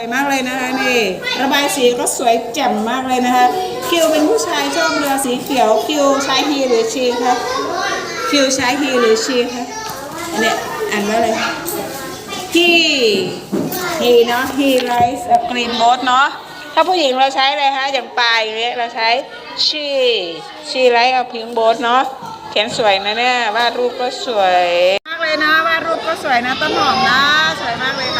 วยมากเลยนะคะนี่ระบายสีก็สวยแจ่มมากเลยนะคะ คิวเป็นผู้ชายชอบเรือสีเขียว คิวใช้ฮีหรือชีคะคิวใช้ฮีหรือชีคะอันเนี้ยอ่านว่าอะไรฮีฮีเนาะฮีไรส์กรีนโบสเนาะถ้าผู้หญิงเราใช้อะไรคะอย่างปลายอย่างเงี้ยเราใช้ชีชีไรส์เอาพิงโบสเนาะเขียนสวยนะเนี่ยวาดรูปก็สวยมากเลยนะวาดรูปก็สวยนะต้นหอมนะสวยมากเลยค่ะ